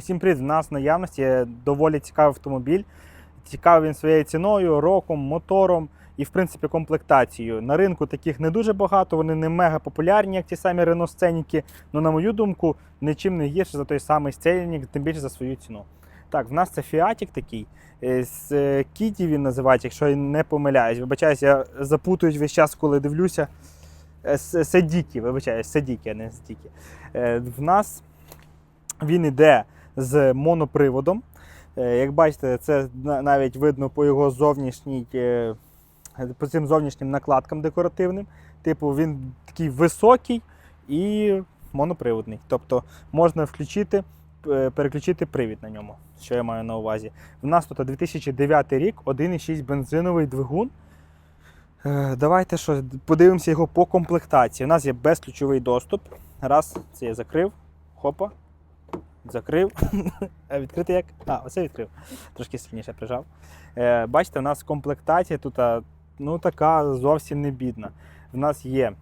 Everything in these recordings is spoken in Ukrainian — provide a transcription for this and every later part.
Усім привіт! В нас в наявності доволі цікавий автомобіль. Цікавий він своєю ціною, роком, мотором і, в принципі, комплектацією. На ринку таких не дуже багато, вони не мега популярні, як ті самі Renault Сценіки. але, на мою думку, нічим не гірше за той самий Сценік, тим більше за свою ціну. Так, в нас це Фіатік такий. е, З е, Кіті він називається, якщо я не помиляюсь. Вибачаюсь, я запутуюсь весь час, коли дивлюся. Е, С- Седікі, вибачаюсь, Седікі, а не Стікі. Е, В нас він іде з моноприводом. Е, Як бачите, це навіть видно по його зовнішній, е, по цим зовнішнім накладкам декоративним. Типу, він такий високий і моноприводний. Тобто можна включити, е, переключити привід на ньому, що я маю на увазі. В нас тут 2009 рік, 1,6 бензиновий двигун. Давайте що, подивимося його по комплектації. У нас є безключовий доступ. Раз, це я закрив. Хопа. Закрив. А відкрити як? А, оце відкрив. Трошки сильніше прижав. Е, бачите, у нас комплектація тут ну, така зовсім не бідна. В нас є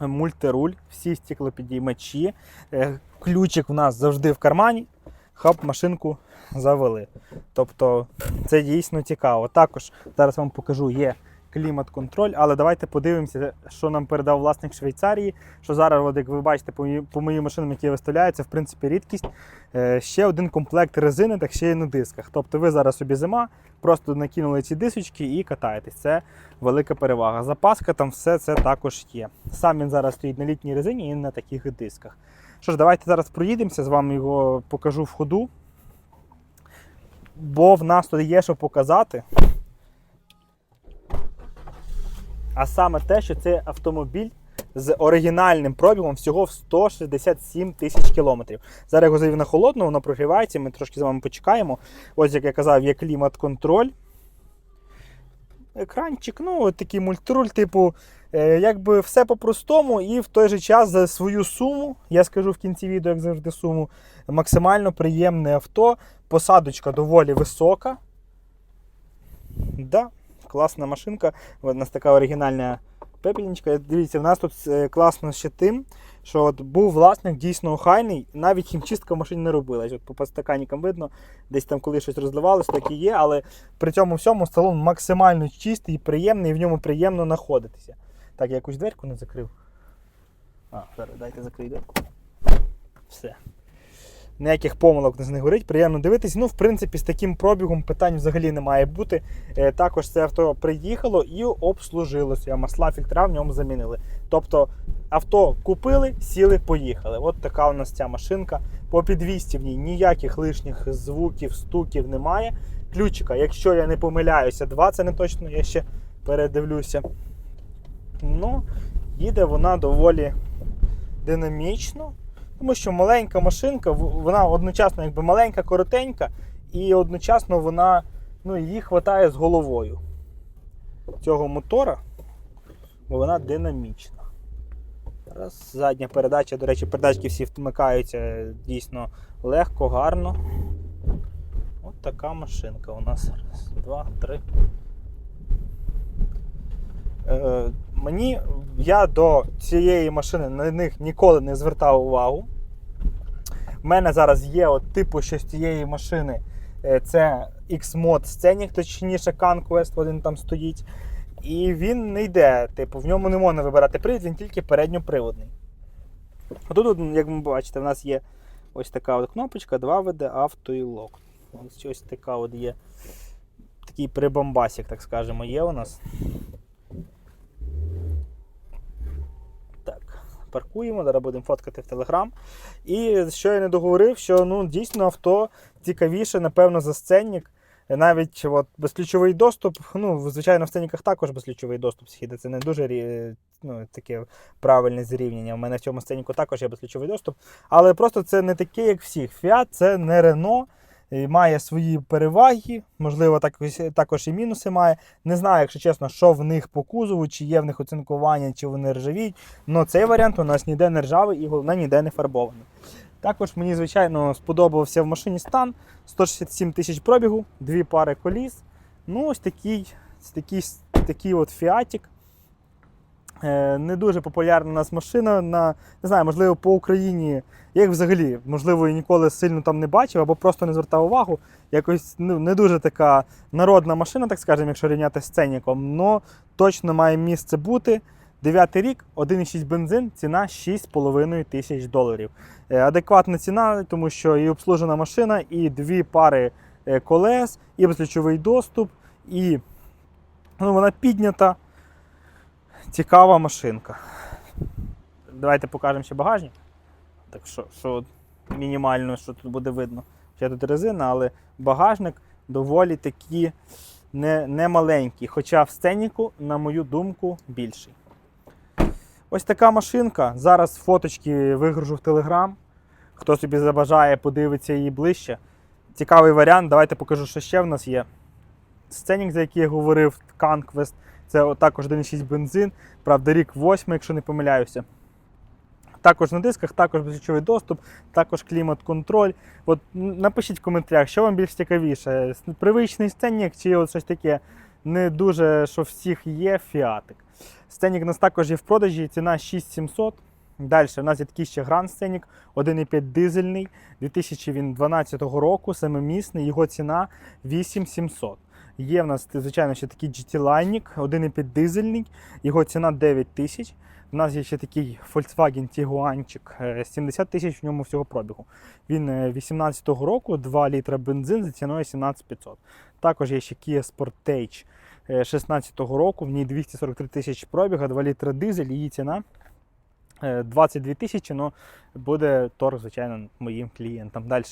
мультируль, всі стеклопідіймачі. Е, ключик в нас завжди в кармані. Хап, машинку завели. Тобто це дійсно цікаво. Також зараз вам покажу, є клімат-контроль, але давайте подивимося, що нам передав власник Швейцарії. Що зараз, от, як ви бачите, по, моїм машинам, які виставляються, в принципі, рідкість. Е, ще один комплект резини, так ще й на дисках. Тобто ви зараз собі зима, просто накинули ці дисочки і катаєтесь. Це велика перевага. Запаска там все це також є. Сам він зараз стоїть на літній резині і на таких дисках. Що ж, давайте зараз проїдемося, з вами його покажу в ходу. Бо в нас тут є що показати. А саме те, що це автомобіль з оригінальним пробігом всього в 167 тисяч кілометрів. Зараз його завів на холодну, воно прогрівається, ми трошки з вами почекаємо. Ось, як я казав, є клімат-контроль. Екранчик, ну, такий мультируль, типу, е, якби все по-простому, і в той же час за свою суму, я скажу в кінці відео, як завжди, суму, максимально приємне авто. Посадочка доволі висока. Да, класна машинка. У нас така оригінальна пепельничка. Дивіться, в нас тут е, класно ще тим, що от був власник дійсно охайний, навіть хімчистка в машині не робилась. От по подстаканникам видно, десь там коли щось розливалось, так і є, але при цьому всьому салон максимально чистий і приємний, і в ньому приємно знаходитися. Так, я якусь дверку не закрив. А, зараз дайте закрию дверку. Все. Ніяких помилок не горить, приємно дивитись. Ну, в принципі, з таким пробігом питань взагалі не має бути. Е, також це авто приїхало і обслужилося. Масла фільтра в ньому замінили. Тобто авто купили, сіли, поїхали. От така у нас ця машинка. По підвісті в ній ніяких лишніх звуків, стуків немає. Ключика, якщо я не помиляюся, два це не точно, я ще передивлюся. Ну, їде вона доволі динамічно. Тому що маленька машинка, вона одночасно якби маленька, коротенька, і одночасно вона, ну, її хватає з головою цього мотора, бо вона динамічна. Зараз задня передача, до речі, передачки всі вмикаються дійсно легко, гарно. От така машинка у нас. Раз, два, три. Е, мені я до цієї машини на них ніколи не звертав увагу. У мене зараз є от типу що з цієї машини. е, Це X-Mod Scenic, точніше Conquest, один там стоїть. І він не йде, типу, в ньому не можна вибирати привід, він тільки передньоприводний. А тут, як ви бачите, в нас є ось така от кнопочка 2 веде авто і лок. Ось ось така от є. Такий прибамбасик, так скажемо, є у нас. Так, паркуємо, зараз будемо фоткати в Телеграм. І що я не договорив, що ну, дійсно авто цікавіше, напевно, за сценник. Навіть от, безключовий доступ, ну, звичайно, в сценіках також безключовий доступ східає. Це не дуже ну, таке правильне зрівняння. У мене в цьому сценіку також є безключовий доступ. Але просто це не таке, як всіх. Fiat це не і має свої переваги, можливо, також, також і мінуси має. Не знаю, якщо чесно, що в них по кузову, чи є в них оцинкування, чи вони ржавіють. Але цей варіант у нас ніде не ржавий і головне ніде не фарбований. Також мені, звичайно, сподобався в машині стан. 167 тисяч пробігу, дві пари коліс. Ну, ось такий, такий, такий от фіатік. Е, Не дуже популярна у нас машина на не знаю, можливо, по Україні. Я їх взагалі, можливо, ніколи сильно там не бачив або просто не звертав увагу. Якось ну, не дуже така народна машина, так скажемо, якщо рівняти з ценником. Но точно має місце бути. Дев'ятий рік, 1,6 бензин, ціна 6,5 тисяч доларів. Е, Адекватна ціна, тому що і обслужена машина, і дві пари е, колес, і безключовий доступ, і ну, вона піднята. Цікава машинка. Давайте покажемо ще багажник. Так що, що мінімально, що тут буде видно. Ще тут резина, але багажник доволі такі не, не маленький. Хоча в сценіку, на мою думку, більший. Ось така машинка. Зараз фоточки вигружу в Телеграм. Хто собі забажає, подивиться її ближче. Цікавий варіант. Давайте покажу, що ще в нас є. Сценік, за який я говорив, Conquest. Це також 1,6 бензин. Правда, рік 8, якщо не помиляюся. Також на дисках, також безключовий доступ, також клімат-контроль. От напишіть в коментарях, що вам більш цікавіше: привичний сценік чи от щось таке не дуже, що всіх є, фіатик. Сценік у нас також є в продажі, ціна 6700. Далі у нас є такий ще Grand Scenic, 1,5 дизельний, 2012 року, семимісний, його ціна 8700. Є в нас, звичайно, ще такий GT Line, 1,5 дизельний, його ціна 9 тисяч. У нас є ще такий Volkswagen Tiguanчик, е, 70 тисяч в ньому всього пробігу. Він е, 18-го року, 2 літра бензин за ціною 17500. Також є ще Kia Sportage е, 16-го року, в ній 243 тисячі пробіга, 2 літра дизель, її ціна е, 22 тисячі, але буде торг, звичайно, моїм клієнтам. Далі.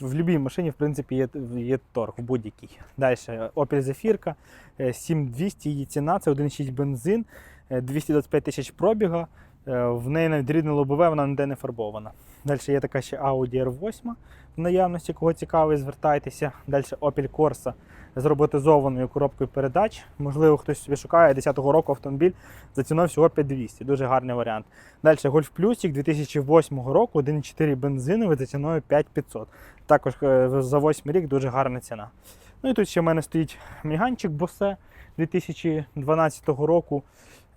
В будь-якій машині, в принципі, є, є торг, в будь-якій. Далі Opel Zafirka, е, 7200, її ціна, це 1,6 бензин, е, 225 тисяч пробіга. Е, В неї навіть рідне лобове, вона ніде не фарбована. Далі є така ще Audi R8 наявності, кого цікавий, звертайтеся. Далі Opel Corsa з роботизованою коробкою передач. Можливо, хтось собі шукає 10-го року автомобіль за ціною всього 5200. Дуже гарний варіант. Далі Golf Plusик 2008 року, 1,4 бензиновий за ціною 5500. Також е, за 8 рік дуже гарна ціна. Ну і тут ще в мене стоїть міганчик Bose 2012 року.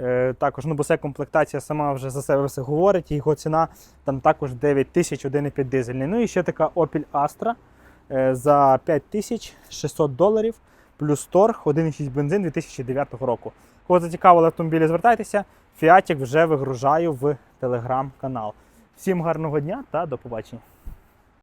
Е, Також ну, Bose комплектація сама вже за себе все говорить. Його ціна там також 9 тисяч 1,5 дизельний. Ну і ще така Opel Astra е, за 5600 доларів плюс торг 1,6 бензин 2009 року. Кого зацікавили автомобілі, звертайтеся. Фіатік вже вигружаю в телеграм-канал. Всім гарного дня та до побачення.